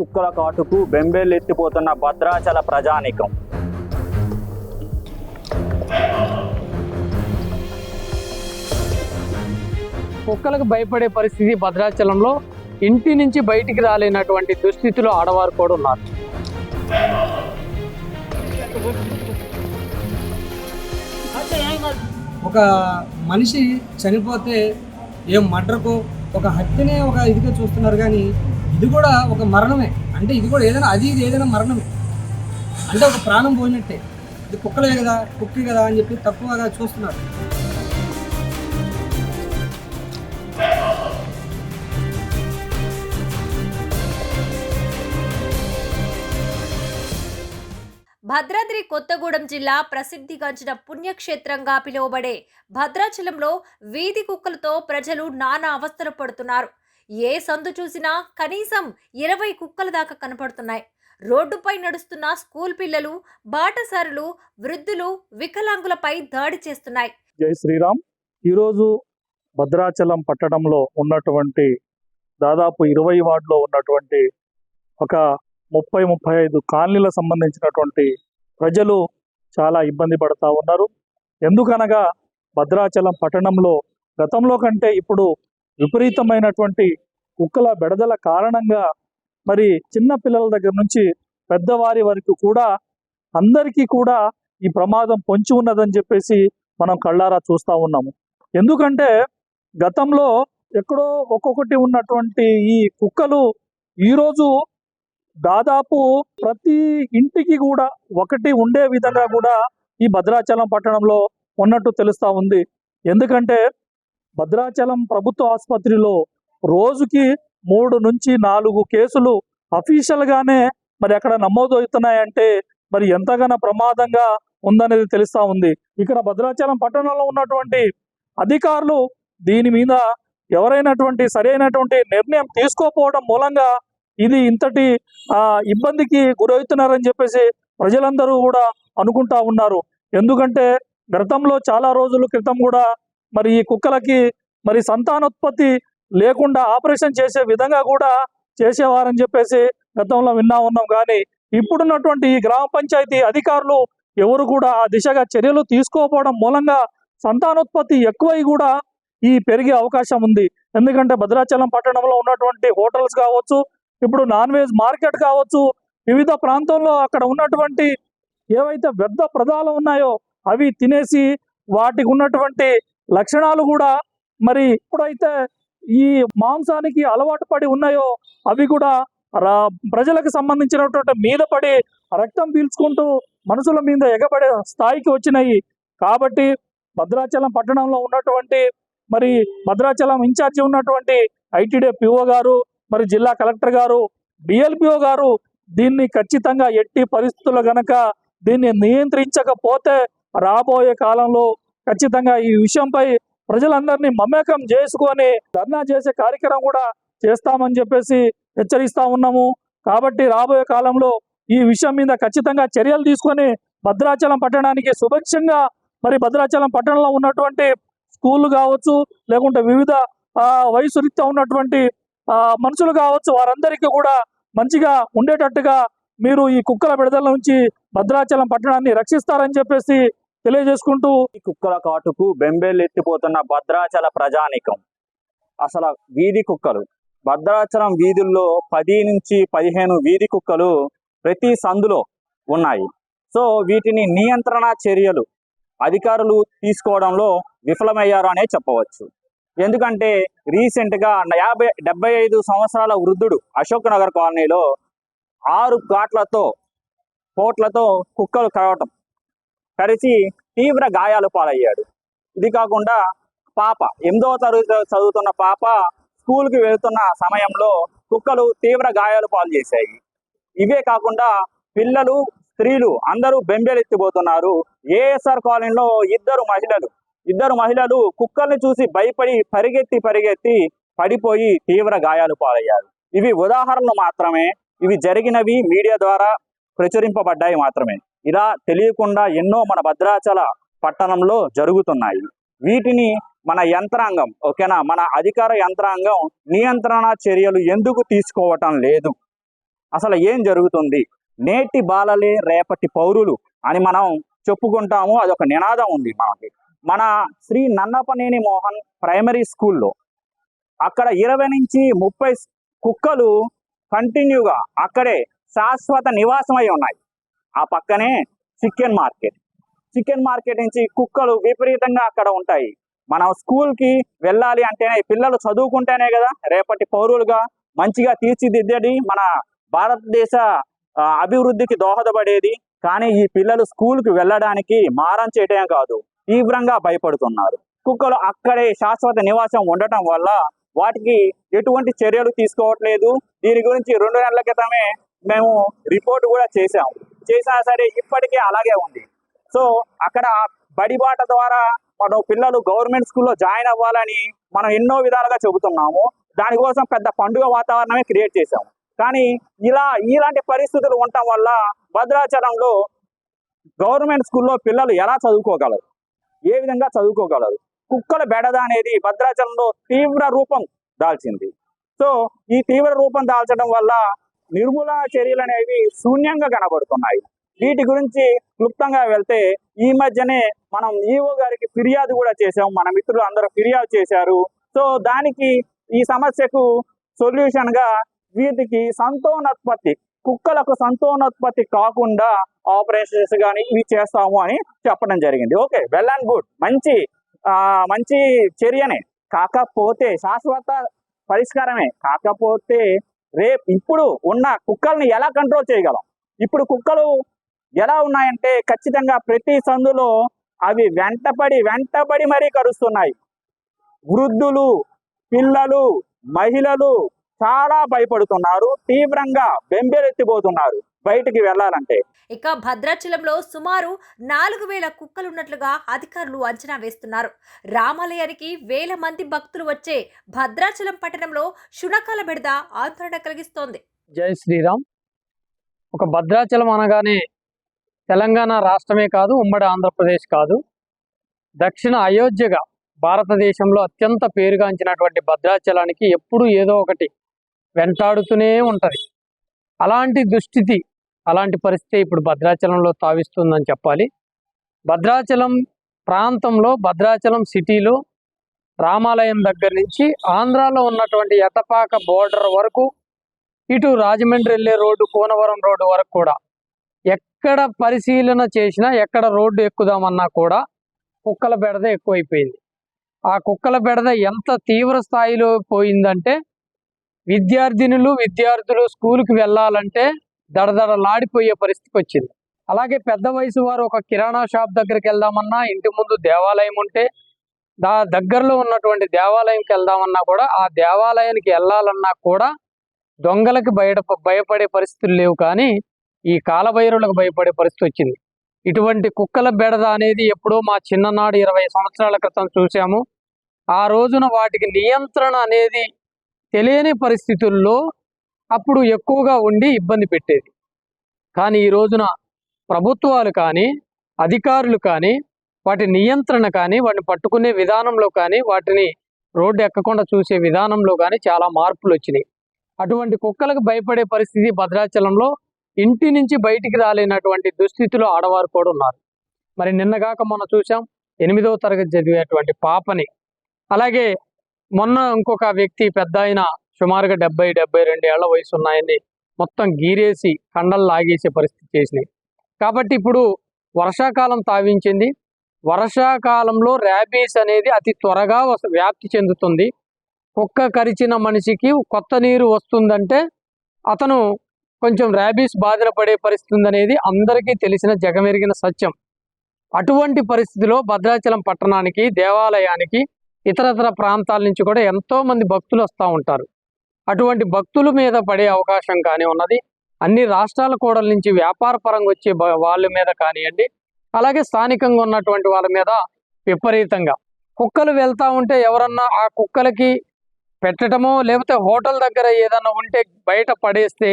కుక్కల కాటుకు బెంబేలెత్తిపోతున్న భద్రాచల ప్రజానికం. కుక్కలకు భయపడే పరిస్థితి భద్రాచలంలో ఇంటి నుంచి బయటికి రాలేనటువంటి దుస్థితిలో ఆడవారు కూడా ఉన్నారు. ఒక మనిషి చనిపోతే ఏం మర్డర్కో ఒక హత్యనే ఒక ఇదిగా చూస్తున్నారు కానీ ఇది కూడా ఒక మరణమే. అంటే ఇది కూడా ఏదైనా అది ఇది ఏదైనా మరణమే. అంటే ఒక ప్రాణం పోయినట్టే. ఇది కుక్కలే కదా కుక్కే కదా అని చెప్పి తక్కువగా చూస్తున్నారు. భద్రాద్రి కొత్తగూడెం జిల్లా ప్రసిద్ధిగాంచిన పుణ్యక్షేత్రంగా పిలువబడే భద్రాచలంలో వీధి కుక్కలతో ప్రజలు నానా అవస్థలు పడుతున్నారు. ఏ సందు చూసినా కనీసం ఇరవై కుక్కల దాకా కనపడుతున్నాయి. రోడ్డుపై నడుస్తున్న స్కూల్ పిల్లలు బాటసారులు వృద్ధులు వికలాంగులపై దాడి చేస్తున్నాయి. జై శ్రీరామ్. ఈరోజు భద్రాచలం పట్టణంలో ఉన్నటువంటి దాదాపు ఇరవై వార్డులో ఉన్నటువంటి ఒక ముప్పై ముప్పై ఐదు కాలనీలకు సంబంధించినటువంటి ప్రజలు చాలా ఇబ్బంది పడతా ఉన్నారు. ఎందుకనగా భద్రాచలం పట్టణంలో గతంలో కంటే ఇప్పుడు విపరీతమైనటువంటి కుక్కల బెడదల కారణంగా మరి చిన్న పిల్లల దగ్గర నుంచి పెద్దవారి వరకు కూడా అందరికీ కూడా ఈ ప్రమాదం పొంచి ఉన్నదని చెప్పేసి మనం కళ్ళారా చూస్తూ ఉన్నాము. ఎందుకంటే గతంలో ఎక్కడో ఒక్కొక్కటి ఉన్నటువంటి ఈ కుక్కలు ఈరోజు దాదాపు ప్రతి ఇంటికి కూడా ఒకటి ఉండే విధంగా కూడా ఈ భద్రాచలం పట్టణంలో ఉన్నట్టు తెలుస్తూ ఉంది. ఎందుకంటే భద్రాచలం ప్రభుత్వ ఆసుపత్రిలో రోజుకి మూడు నుంచి నాలుగు కేసులు అఫీషియల్గానే మరి అక్కడ నమోదు అవుతున్నాయంటే మరి ఎంతగానో ప్రమాదంగా ఉందనేది తెలుస్తా ఉంది. ఇక్కడ భద్రాచలం పట్టణంలో ఉన్నటువంటి అధికారులు దీని మీద ఎవరైనటువంటి సరైనటువంటి నిర్ణయం తీసుకోకపోవడం మూలంగా ఇది ఇంతటి ఆ, ఇబ్బందికి గురవుతున్నారని చెప్పేసి ప్రజలందరూ కూడా అనుకుంటా ఉన్నారు. ఎందుకంటే గతంలో చాలా రోజుల క్రితం కూడా మరి ఈ కుక్కలకి మరి సంతానోత్పత్తి లేకుండా ఆపరేషన్ చేసే విధంగా కూడా చేసేవారని చెప్పేసి గతంలో విన్నా ఉన్నాం. కానీ ఇప్పుడున్నటువంటి ఈ గ్రామ పంచాయతీ అధికారులు ఎవరు కూడా ఆ దిశగా చర్యలు తీసుకోకపోవడం మూలంగా సంతానోత్పత్తి ఎక్కువై కూడా ఈ పెరిగే అవకాశం ఉంది. ఎందుకంటే భద్రాచలం పట్టణంలో ఉన్నటువంటి హోటల్స్ కావచ్చు ఇప్పుడు నాన్ వెజ్ మార్కెట్ కావచ్చు వివిధ ప్రాంతంలో అక్కడ ఉన్నటువంటి ఏవైతే వ్యర్థ ప్రదాలు ఉన్నాయో అవి తినేసి వాటికి ఉన్నటువంటి లక్షణాలు కూడా మరి ఎప్పుడైతే ఈ మాంసానికి అలవాటు పడి ఉన్నాయో అవి కూడా రా- ప్రజలకు సంబంధించినటువంటి మీద పడి రక్తం పీల్చుకుంటూ మనుషుల మీద ఎగబడే స్థాయికి వచ్చినాయి. కాబట్టి భద్రాచలం పట్టణంలో ఉన్నటువంటి మరి భద్రాచలం ఇన్ఛార్జి ఉన్నటువంటి ఐటీడీ పిఓ గారు మరి జిల్లా కలెక్టర్ గారు డిఎల్పిఓ గారు దీన్ని ఖచ్చితంగా ఎట్టి పరిస్థితుల్లో గనక దీన్ని నియంత్రించకపోతే రాబోయే కాలంలో ఖచ్చితంగా ఈ విషయంపై ప్రజలందరినీ మమేకం చేసుకొని ధర్నా చేసే కార్యక్రమం కూడా చేస్తామని చెప్పేసి హెచ్చరిస్తా ఉన్నాము. కాబట్టి రాబోయే కాలంలో ఈ విషయం మీద ఖచ్చితంగా చర్యలు తీసుకొని భద్రాచలం పట్టణానికి సుభిక్షంగా మరి భద్రాచలం పట్టణంలో ఉన్నటువంటి స్కూళ్ళు కావచ్చు లేకుంటే వివిధ వయసు రీత్యా ఉన్నటువంటి మనుషులు కావచ్చు వారందరికీ కూడా మంచిగా ఉండేటట్టుగా మీరు ఈ కుక్కల విడుదల నుంచి భద్రాచలం పట్టణాన్ని రక్షిస్తారని చెప్పేసి తెలియజేసుకుంటూ ఈ కుక్కల కాటుకు బెంబేలెత్తిపోతున్న భద్రాచల ప్రజానికం. అసలు వీధి కుక్కలు. భద్రాచలం వీధుల్లో పది నుంచి పదిహేను వీధి కుక్కలు ప్రతి సందులో ఉన్నాయి. సో వీటిని నియంత్రణ చర్యలు అధికారులు తీసుకోవడంలో విఫలమయ్యారు అనే చెప్పవచ్చు. ఎందుకంటే రీసెంట్గా యాభై డెబ్బై ఐదు సంవత్సరాల వృద్ధుడు అశోక్ నగర్ కాలనీలో ఆరు కాట్లతో పోట్లతో కుక్కలు కరవటం కరిచి తీవ్ర గాయాలు పాలయ్యాడు. ఇది కాకుండా పాప ఎనిమిదవ తరగతి చదువుతున్న పాప స్కూల్కి వెళ్తున్న సమయంలో కుక్కలు తీవ్ర గాయాలు పాలు చేశాయి. ఇవే కాకుండా పిల్లలు స్త్రీలు అందరూ బెంబేలెత్తిపోతున్నారు. ఏఎస్ఆర్ కాలనీలో ఇద్దరు మహిళలు ఇద్దరు మహిళలు కుక్కల్ని చూసి భయపడి పరిగెత్తి పరిగెత్తి పడిపోయి తీవ్ర గాయాలు పాలయ్యారు. ఇవి ఉదాహరణలు మాత్రమే ఇవి జరిగినవి మీడియా ద్వారా ప్రచురింపబడ్డాయి మాత్రమే. ఇలా తెలియకుండా ఎన్నో మన భద్రాచల పట్టణంలో జరుగుతున్నాయి. వీటిని మన యంత్రాంగం ఓకేనా? మన అధికార యంత్రాంగం నియంత్రణ చర్యలు ఎందుకు తీసుకోవటం లేదు? అసలు ఏం జరుగుతుంది? నేటి బాలలే రేపటి పౌరులు అని మనం చెప్పుకుంటాము. అదొక నినాదం ఉంది మనకి. మన శ్రీ నన్నపనేని మోహన్ ప్రైమరీ స్కూల్లో అక్కడ ఇరవై నుంచి ముప్పై కుక్కలు కంటిన్యూగా అక్కడే శాశ్వత నివాసమై ఉన్నాయి. ఆ పక్కనే చికెన్ మార్కెట్. చికెన్ మార్కెట్ నుంచి కుక్కలు విపరీతంగా అక్కడ ఉంటాయి. మనం స్కూల్కి వెళ్ళాలి అంటేనే పిల్లలు చదువుకుంటేనే కదా రేపటి పౌరులుగా మంచిగా తీర్చిదిద్దేది మన భారతదేశ అభివృద్ధికి దోహదపడేది. కానీ ఈ పిల్లలు స్కూల్కి వెళ్ళడానికి మారం చేయటమే కాదు తీవ్రంగా భయపడుతున్నారు. కుక్కలు అక్కడే శాశ్వత నివాసం ఉండటం వల్ల వాటికి ఎటువంటి చర్యలు తీసుకోవట్లేదు. దీని గురించి రెండు నెలల క్రితమే మేము రిపోర్ట్ కూడా చేశాము. చేసినా సరే ఇప్పటికే అలాగే ఉంది. సో అక్కడ బడిబాట ద్వారా మనం పిల్లలు గవర్నమెంట్ స్కూల్లో జాయిన్ అవ్వాలని మనం ఎన్నో విధాలుగా చెబుతున్నాము. దానికోసం పెద్ద పండుగ వాతావరణమే క్రియేట్ చేశాము. కానీ ఇలా ఇలాంటి పరిస్థితులు ఉండటం వల్ల భద్రాచలంలో గవర్నమెంట్ స్కూల్లో పిల్లలు ఎలా చదువుకోగలరు? ఏ విధంగా చదువుకోగలరు? కుక్కల బెడద అనేది భద్రాచలంలో తీవ్ర రూపం దాల్చింది. సో ఈ తీవ్ర రూపం దాల్చడం వల్ల నిర్మూలన చర్యలు అనేవి శూన్యంగా కనబడుతున్నాయి. వీటి గురించి క్లుప్తంగా వెళ్తే ఈ మధ్యనే మనం ఈఓ గారికి ఫిర్యాదు కూడా చేసాము మన మిత్రులు అందరూ ఫిర్యాదు చేశారు. సో దానికి ఈ సమస్యకు సొల్యూషన్గా వీటికి సంతోనోత్పత్తి కుక్కలకు సంతోనోత్పత్తి కాకుండా ఆపరేషన్స్ కానీ ఇవి చేస్తాము అని చెప్పడం జరిగింది. Okay well and good. మంచి ఆ, మంచి చర్యనే. కాకపోతే శాశ్వత పరిష్కారమే. కాకపోతే రేపు ఇప్పుడు ఉన్న కుక్కల్ని ఎలా కంట్రోల్ చేయగలం? ఇప్పుడు కుక్కలు ఎలా ఉన్నాయంటే ఖచ్చితంగా ప్రతి సందులో అవి వెంటపడి వెంటపడి మరీ కరుస్తున్నాయి. వృద్ధులు పిల్లలు మహిళలు చాలా భయపడుతున్నారు తీవ్రంగా బెంబేలెత్తిపోతున్నారు. బయటికి వెళ్ళాలంటే. ఇక భద్రాచలంలో సుమారు నాలుగు వేల కుక్కలున్నట్లుగా అధికారులు అంచనా వేస్తున్నారు. రామాలయానికి వేల మంది భక్తులు వచ్చే భద్రాచలం పట్టణంలో శునకాల బెడద ఆందోళన కలిగిస్తోంది. జై శ్రీరామ్. ఒక భద్రాచలం అనగానే తెలంగాణ రాష్ట్రమే కాదు ఉమ్మడి ఆంధ్రప్రదేశ్ కాదు. దక్షిణ అయోధ్యగా భారతదేశంలో అత్యంత పేరుగాంచినటువంటి భద్రాచలానికి ఎప్పుడూ ఏదో ఒకటి వెంటాడుతూనే ఉంటుంది. అలాంటి దుస్థితి అలాంటి పరిస్థితి ఇప్పుడు భద్రాచలంలో తావిస్తుందని చెప్పాలి. భద్రాచలం ప్రాంతంలో భద్రాచలం సిటీలో రామాలయం దగ్గర నుంచి ఆంధ్రాలో ఉన్నటువంటి ఎతపాక బోర్డర్ వరకు ఇటు రాజమండ్రి వెళ్ళే రోడ్డు కోనవరం రోడ్డు వరకు కూడా ఎక్కడ పరిశీలన చేసినా ఎక్కడ రోడ్డు ఎక్కుదామన్నా కూడా కుక్కల బెడద ఎక్కువైపోయింది. ఆ కుక్కల బెడద ఎంత తీవ్ర స్థాయిలో పోయిందంటే విద్యార్థినులు విద్యార్థులు స్కూల్కి వెళ్ళాలంటే దడదడలాడిపోయే పరిస్థితికి వచ్చింది అలాగే పెద్ద వయసు వారు ఒక కిరాణా షాప్ దగ్గరికి వెళ్దామన్నా ఇంటి ముందు దేవాలయం ఉంటే దా దగ్గరలో ఉన్నటువంటి దేవాలయంకి వెళ్దామన్నా కూడా ఆ దేవాలయానికి వెళ్ళాలన్నా కూడా దొంగలకు బయట భయపడే పరిస్థితులు లేవు. కానీ ఈ కాలభైరులకు భయపడే పరిస్థితి వచ్చింది. ఇటువంటి కుక్కల బెడద అనేది ఎప్పుడో మా చిన్ననాడు ఇరవై సంవత్సరాల క్రితం చూసాము. ఆ రోజున వాటికి నియంత్రణ అనేది తెలియని పరిస్థితుల్లో అప్పుడు ఎక్కువగా ఉండి ఇబ్బంది పెట్టేది. కానీ ఈ రోజున ప్రభుత్వాలు కానీ అధికారులు కానీ వాటి నియంత్రణ కానీ వాటిని పట్టుకునే విధానంలో కానీ వాటిని రోడ్డు ఎక్కకుండా చూసే విధానంలో కానీ చాలా మార్పులు వచ్చినాయి. అటువంటి కుక్కలకు భయపడే పరిస్థితి భద్రాచలంలో ఇంటి నుంచి బయటికి రాలేనటువంటి దుస్థితిలో ఆడవారు కూడా ఉన్నారు. మరి నిన్నగాక మొన్న చూసాం ఎనిమిదవ తరగతి చదివేటువంటి పాపని. అలాగే మొన్న ఇంకొక వ్యక్తి పెద్ద సుమారుగా డెబ్బై డెబ్బై రెండు ఏళ్ళ వయసు ఉన్నాయని మొత్తం గీరేసి కండలు లాగేసే పరిస్థితి చేసినాయి. కాబట్టి ఇప్పుడు వర్షాకాలం తావించింది. వర్షాకాలంలో ర్యాబీస్ అనేది అతి త్వరగా వ్యాప్తి చెందుతుంది. కుక్క కరిచిన మనిషికి కొత్త నీరు వస్తుందంటే అతను కొంచెం ర్యాబీస్ బాధన పడే పరిస్థితి ఉందనేది అందరికీ తెలిసిన జగమెరిగిన సత్యం. అటువంటి పరిస్థితిలో భద్రాచలం పట్టణానికి దేవాలయానికి ఇతరతర ప్రాంతాల నుంచి కూడా ఎంతో మంది భక్తులు వస్తూ ఉంటారు. అటువంటి భక్తుల మీద పడే అవకాశం కానీ ఉన్నది అన్ని రాష్ట్రాల కూడల నుంచి వ్యాపార పరంగా వచ్చే వాళ్ళ మీద కానివ్వండి అలాగే స్థానికంగా ఉన్నటువంటి వాళ్ళ మీద విపరీతంగా. కుక్కలు వెళ్తా ఉంటే ఎవరన్నా ఆ కుక్కలకి పెట్టడమో లేకపోతే హోటల్ దగ్గర ఏదన్నా ఉంటే బయట పడేస్తే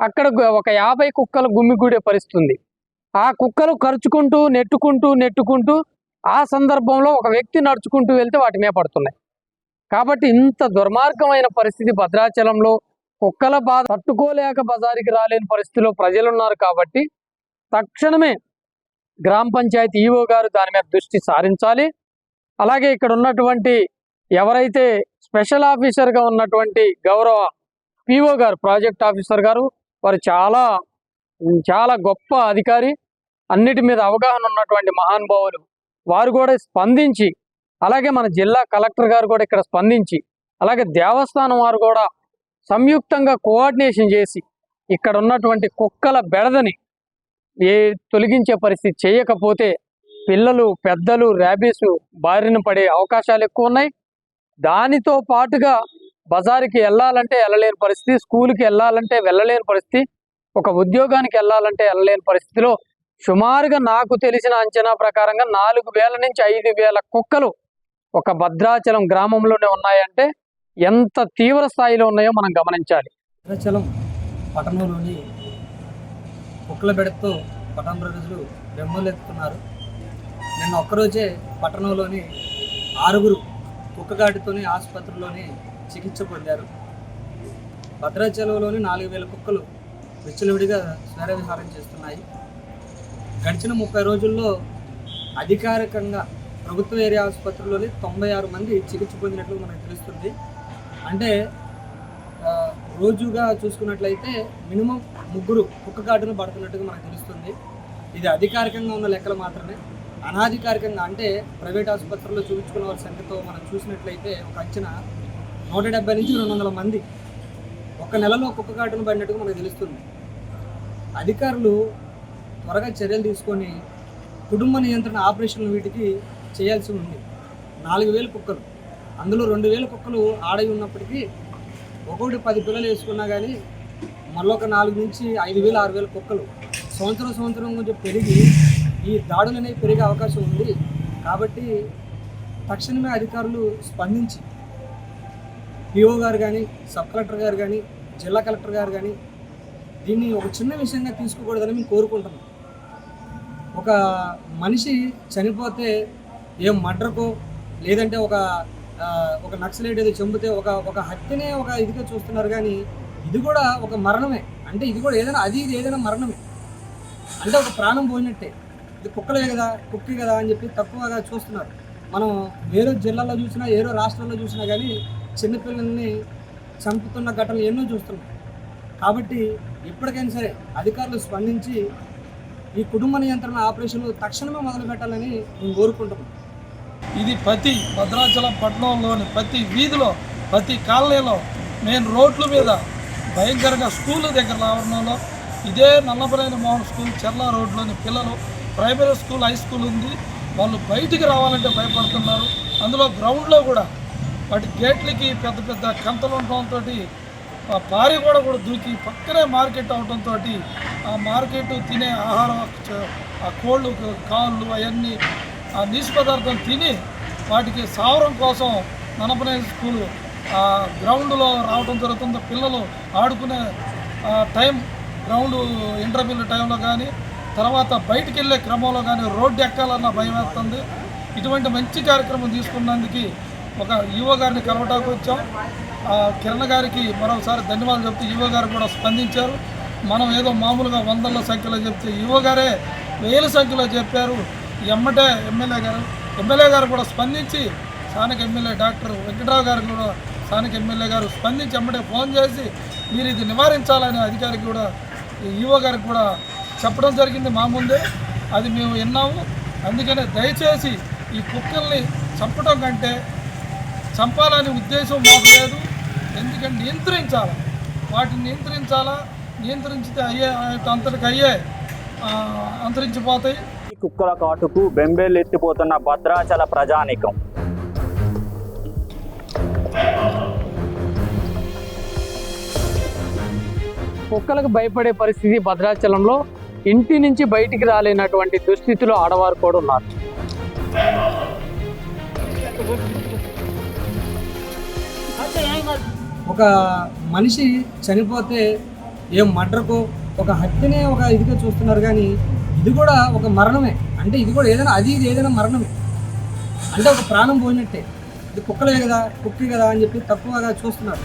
అక్కడ ఒక యాభై కుక్కలు గుమ్మిగూడే పరిస్థితుంది. ఆ కుక్కలు ఖర్చుకుంటూ నెట్టుకుంటూ నెట్టుకుంటూ ఆ సందర్భంలో ఒక వ్యక్తి నడుచుకుంటూ వెళ్తే వాటి మీద పడుతున్నాయి. కాబట్టి ఇంత దుర్మార్గమైన పరిస్థితి భద్రాచలంలో కుక్కల బాధ తట్టుకోలేక బజారుకి రాలేని పరిస్థితిలో ప్రజలు ఉన్నారు కాబట్టి తక్షణమే గ్రామ పంచాయతీ ఈవో గారు దాని మీద దృష్టి సారించాలి. అలాగే ఇక్కడ ఉన్నటువంటి ఎవరైతే స్పెషల్ ఆఫీసర్గా ఉన్నటువంటి గౌరవ పిఓ గారు ప్రాజెక్ట్ ఆఫీసర్ గారు వారు చాలా చాలా గొప్ప అధికారి. అన్నిటి మీద అవగాహన ఉన్నటువంటి మహానుభావులు వారు కూడా స్పందించి అలాగే మన జిల్లా కలెక్టర్ గారు కూడా ఇక్కడ స్పందించి అలాగే దేవస్థానం వారు కూడా సంయుక్తంగా కోఆర్డినేషన్ చేసి ఇక్కడ ఉన్నటువంటి కుక్కల బెడదని ఏ తొలగించే పరిస్థితి చేయకపోతే పిల్లలు పెద్దలు ర్యాబీస్ బారిన పడే అవకాశాలు ఎక్కువ ఉన్నాయి. దానితో పాటుగా బజారుకి వెళ్ళాలంటే వెళ్ళలేని పరిస్థితి స్కూల్కి వెళ్ళాలంటే వెళ్ళలేని పరిస్థితి ఒక ఉద్యోగానికి వెళ్ళాలంటే వెళ్ళలేని పరిస్థితిలో సుమారుగా నాకు తెలిసిన అంచనా ప్రకారంగా నాలుగు వేల నుంచి ఐదు వేల కుక్కలు ఒక భద్రాచలం గ్రామంలోనే ఉన్నాయంటే ఎంత తీవ్ర స్థాయిలో ఉన్నాయో మనం గమనించాలి. భద్రాచలం పట్టణంలోని కుక్కల బెడతో పట్టణ ప్రజలు బెమ్మలెత్తుతున్నారు నిన్న ఒక్కరోజే పట్టణంలోని ఆరుగురు కుక్కగాటితోని ఆసుపత్రిలోని చికిత్స పొందారు. భద్రాచలంలోని నాలుగు వేల కుక్కలు విచ్చలవిడిగా స్వేరవిహారం చేస్తున్నాయి. గడిచిన ముప్పై రోజుల్లో అధికారికంగా ప్రభుత్వ ఏరియా ఆసుపత్రిలోనే తొంభై ఆరు మంది చికిత్స పొందినట్లు మనకు తెలుస్తుంది. అంటే రోజుగా చూసుకున్నట్లయితే మినిమం ముగ్గురు కుక్క కాటును పడుతున్నట్టుగా మనకు తెలుస్తుంది. ఇది అధికారికంగా ఉన్న లెక్కలు మాత్రమే. అనాధికారికంగా అంటే ప్రైవేట్ ఆసుపత్రుల్లో చూపించుకున్న వారి సంఖ్యతో మనం చూసినట్లయితే ఒక అంచనా నూట డెబ్బై నుంచి రెండు వందల మంది ఒక నెలలో కుక్క కాటును పడినట్టుగా మనకు తెలుస్తుంది. అధికారులు త్వరగా చర్యలు తీసుకొని కుటుంబ నియంత్రణ ఆపరేషన్లు వీటికి చేయాల్సి ఉంది. నాలుగు వేలు కుక్కలు. అందులో రెండు వేల కుక్కలు ఆడై ఉన్నప్పటికీ ఒకటి పది పిల్లలు వేసుకున్నా కానీ మళ్ళొక నాలుగు నుంచి ఐదు వేలు ఆరు వేల కుక్కలు సంవత్సరం సంవత్సరం కొంచెం పెరిగి ఈ దాడులు అనేవి పెరిగే అవకాశం ఉంది. కాబట్టి తక్షణమే అధికారులు స్పందించి పిఓ గారు కానీ సబ్ కలెక్టర్ గారు కానీ జిల్లా కలెక్టర్ గారు కానీ దీన్ని ఒక చిన్న విషయంగా తీసుకోకూడదని మేము కోరుకుంటున్నాం. ఒక మనిషి చనిపోతే ఏం మర్డర్కో లేదంటే ఒక ఒక నక్సలైట్ ఏదో చంపితే ఒక ఒక హత్యనే ఒక ఇదిగా చూస్తున్నారు కానీ ఇది కూడా ఒక మరణమే. అంటే ఇది కూడా ఏదైనా అది ఇది ఏదైనా మరణమే. అంటే ఒక ప్రాణం పోయినట్టే. ఇది కుక్కలే కదా కుక్కే కదా అని చెప్పి తక్కువగా చూస్తున్నారు. మనం వేరే జిల్లాల్లో చూసినా ఏరో రాష్ట్రాల్లో చూసినా కానీ చిన్నపిల్లల్ని చంపుతున్న ఘటనలు ఎన్నో చూస్తున్నాం. కాబట్టి ఇప్పటికైనా సరే అధికారులు స్పందించి ఈ కుటుంబ నియంత్రణ ఆపరేషన్లు తక్షణమే మొదలు పెట్టాలని మేము కోరుకుంటున్నాం. ఇది ప్రతి భద్రాచలం పట్టణంలోని ప్రతి వీధిలో ప్రతి కాలనీలో మెయిన్ రోడ్ల మీద భయంకరంగా స్కూల్ దగ్గర ఆవరణలో ఇదే నల్లబరైన మోహన్ స్కూల్ చెర్ల రోడ్లోని పిల్లలు ప్రైమరీ స్కూల్ హై స్కూల్ ఉంది. వాళ్ళు బయటికి రావాలంటే భయపడుతున్నారు. అందులో గ్రౌండ్లో కూడా వాటి గేట్లకి పెద్ద పెద్ద కంతలు ఉండటంతో ఆ పారి కూడా కూడా దూకి పక్కనే మార్కెట్ అవడంతో ఆ మార్కెట్ తినే ఆహారం ఆ కోళ్ళు కాళ్ళు అవన్నీ ఆ నీసు పదార్థం తిని వాటికి సావరం కోసం ననపనే స్కూల్ గ్రౌండ్లో రావడం జరుగుతుంది. పిల్లలు ఆడుకునే టైం గ్రౌండ్ ఇంటర్వ్యూల టైంలో కానీ తర్వాత బయటికి వెళ్ళే క్రమంలో కానీ రోడ్డు ఎక్కాలన్న భయం వేస్తుంది. ఇటువంటి మంచి కార్యక్రమం తీసుకున్నందుకు ఒక యువ గారిని కలవటానికి వచ్చాం. ఆ కిరణ్ గారికి మరోసారి ధన్యవాదాలు చెప్తూ యువ గారు కూడా స్పందించారు. మనం ఏదో మామూలుగా వందల సంఖ్యలో చెప్తే ఈవో గారే వేల సంఖ్యలో చెప్పారు. ఎమ్మటే ఎమ్మెల్యే గారు ఎమ్మెల్యే గారు కూడా స్పందించి స్థానిక ఎమ్మెల్యే డాక్టర్ వెంకటరావు గారు కూడా స్థానిక ఎమ్మెల్యే గారు స్పందించి ఎమ్మటే ఫోన్ చేసి మీరు ఇది నివారించాలని అధికారికి కూడా ఈవో గారికి కూడా చెప్పడం జరిగింది మా ముందే. అది మేము విన్నాము. అందుకనే దయచేసి ఈ కుక్కల్ని చంపడం కంటే చంపాలనే ఉద్దేశం మాకు లేదు. ఎందుకంటే నియంత్రించాలి? వాటిని నియంత్రించాలా? నియంత్రించితే అయ్యే అంతటికి అయ్యే అంతరించిపోతాయి. కుక్కల కాటుకు బెంబేలెత్తిపోతున్న భద్రాచల ప్రజానికం. కుక్కలకు భయపడే పరిస్థితి భద్రాచలంలో ఇంటి నుంచి బయటికి రాలేనటువంటి దుస్థితిలో ఆడవారు కూడా ఉన్నారు. ఒక మనిషి చనిపోతే ఏం మర్డర్కో ఒక హత్యనే ఒక ఇదిగా చూస్తున్నారు కానీ ఇది కూడా ఒక మరణమే. అంటే ఇది కూడా ఏదైనా అది ఇది ఏదైనా మరణమే. అంటే ఒక ప్రాణం పోయినట్టే. ఇది కుక్కలే కదా కుక్కే కదా అని చెప్పి తక్కువగా చూస్తున్నారు.